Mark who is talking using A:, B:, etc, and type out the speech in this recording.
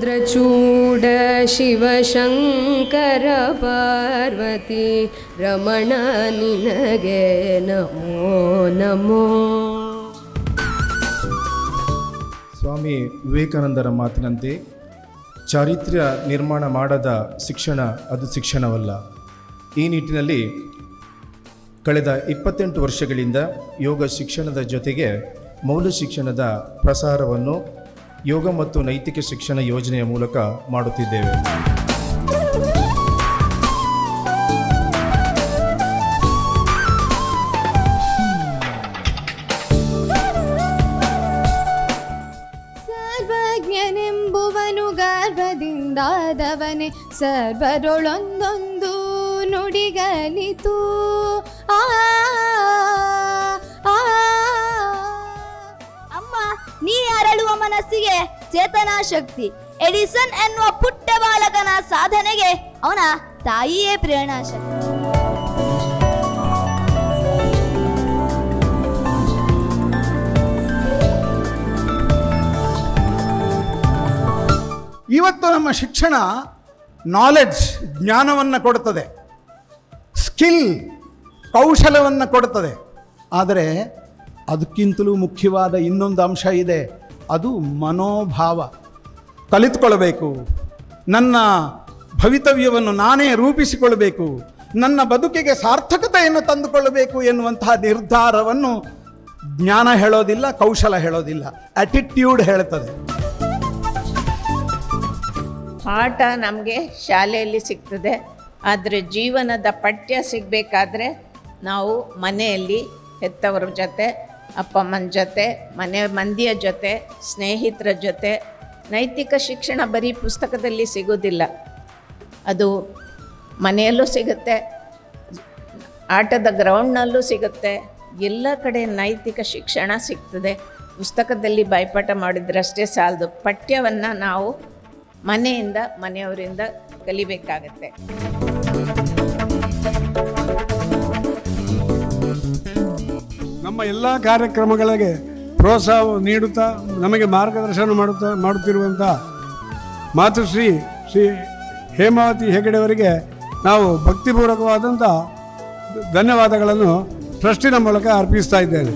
A: ಚೂಡ ಶಿವಶಂಕರ, ಪಾರ್ವತಿ, ರಮಣ ನಿನಗೆ ನಮೋ ನಮೋ.
B: ಸ್ವಾಮಿ ವಿವೇಕಾನಂದರ ಮಾತಿನಂತೆ ಚಾರಿತ್ರ್ಯ ನಿರ್ಮಾಣ ಮಾಡದ ಶಿಕ್ಷಣ ಅದು ಶಿಕ್ಷಣವಲ್ಲ. ಈ ನಿಟ್ಟಿನಲ್ಲಿ ಕಳೆದ ಇಪ್ಪತ್ತೆಂಟು ವರ್ಷಗಳಿಂದ ಯೋಗ ಶಿಕ್ಷಣದ ಜೊತೆಗೆ ಮೌಲ್ಯ ಶಿಕ್ಷಣದ ಪ್ರಸಾರವನ್ನು ಯೋಗ ಮತ್ತು ನೈತಿಕ ಶಿಕ್ಷಣ ಯೋಜನೆಯ ಮೂಲಕ ಮಾಡುತ್ತಿದ್ದೇವೆ.
C: ಸರ್ವಜ್ಞನೆಂಬುವನು ಗರ್ಭದಿಂದಾದವನೇ ಸರ್ವರೊಳೊಂದೊಂದು ನುಡಿಗಲಿತು. ಆ
D: ನೀ ಅರಳುವ ಮನಸ್ಸಿಗೆ ಚೇತನಾ ಶಕ್ತಿ. ಎಡಿಸನ್ ಎನ್ನುವ ಪುಟ್ಟ ಬಾಲಕನ ಸಾಧನೆಗೆ ಅವನ ತಾಯಿಯೇ ಪ್ರೇರಣಾ ಶಕ್ತಿ.
E: ಇವತ್ತು ನಮ್ಮ ಶಿಕ್ಷಣ ನಾಲೆಡ್ಜ್ ಜ್ಞಾನವನ್ನು ಕೊಡುತ್ತದೆ ಸ್ಕಿಲ್ ಕೌಶಲವನ್ನು ಕೊಡುತ್ತದೆ ಆದರೆ ಅದಕ್ಕಿಂತಲೂ ಮುಖ್ಯವಾದ ಇನ್ನೊಂದು ಅಂಶ ಇದೆ. ಅದು ಮನೋಭಾವ. ಕಲಿತುಕೊಳ್ಬೇಕು ನನ್ನ ಭವಿತವ್ಯವನ್ನು ನಾನೇ ರೂಪಿಸಿಕೊಳ್ಬೇಕು ನನ್ನ ಬದುಕಿಗೆ ಸಾರ್ಥಕತೆಯನ್ನು ತಂದುಕೊಳ್ಳಬೇಕು ಎನ್ನುವಂತಹ ನಿರ್ಧಾರವನ್ನು ಜ್ಞಾನ ಹೇಳೋದಿಲ್ಲ, ಕೌಶಲ ಹೇಳೋದಿಲ್ಲ. ಆಟಿಟ್ಯೂಡ್ ಹೇಳ್ತದೆ
F: ಪಾಠ ನಮಗೆ ಶಾಲೆಯಲ್ಲಿ ಸಿಗ್ತದೆ. ಆದರೆ ಜೀವನದ ಪಠ್ಯ ಸಿಗಬೇಕಾದ್ರೆ ನಾವು ಮನೆಯಲ್ಲಿ ಹೆತ್ತವರ ಜೊತೆ ಅಪ್ಪ ಅಮ್ಮನ ಜೊತೆ, ಮನೆ ಮಂದಿಯ ಜೊತೆ, ಸ್ನೇಹಿತರ ಜೊತೆ, ನೈತಿಕ ಶಿಕ್ಷಣ ಬರೀ ಪುಸ್ತಕದಲ್ಲಿ ಸಿಗೋದಿಲ್ಲ ಅದು ಮನೆಯಲ್ಲೂ ಸಿಗುತ್ತೆ, ಆಟದ ಗ್ರೌಂಡ್ನಲ್ಲೂ ಸಿಗುತ್ತೆ, ಎಲ್ಲ ಕಡೆ ನೈತಿಕ ಶಿಕ್ಷಣ ಸಿಗ್ತದೆ. ಪುಸ್ತಕದಲ್ಲಿ ಬಾಯ್ಪಾಠ ಮಾಡಿದ್ರಷ್ಟೇ ಸಾಲದು. ಪಠ್ಯವನ್ನು ನಾವು ಮನೆಯಿಂದ, ಮನೆಯವರಿಂದ ಕಲಿಬೇಕಾಗತ್ತೆ.
G: ಎಲ್ಲ ಕಾರ್ಯಕ್ರಮಗಳಿಗೆ ಪ್ರೋತ್ಸಾಹ ನೀಡುತ್ತಾ, ನಮಗೆ ಮಾರ್ಗದರ್ಶನ ಮಾಡುತ್ತಾ ಮಾಡುತ್ತಿರುವಂಥ ಮಾತುಶ್ರೀ ಶ್ರೀ ಹೇಮಾವತಿ ಹೆಗಡೆಯವರಿಗೆ ನಾವು ಭಕ್ತಿಪೂರ್ವಕವಾದಂಥ ಧನ್ಯವಾದಗಳನ್ನು ಟ್ರಸ್ಟಿನ ಮೂಲಕ ಅರ್ಪಿಸ್ತಾ ಇದ್ದೇನೆ.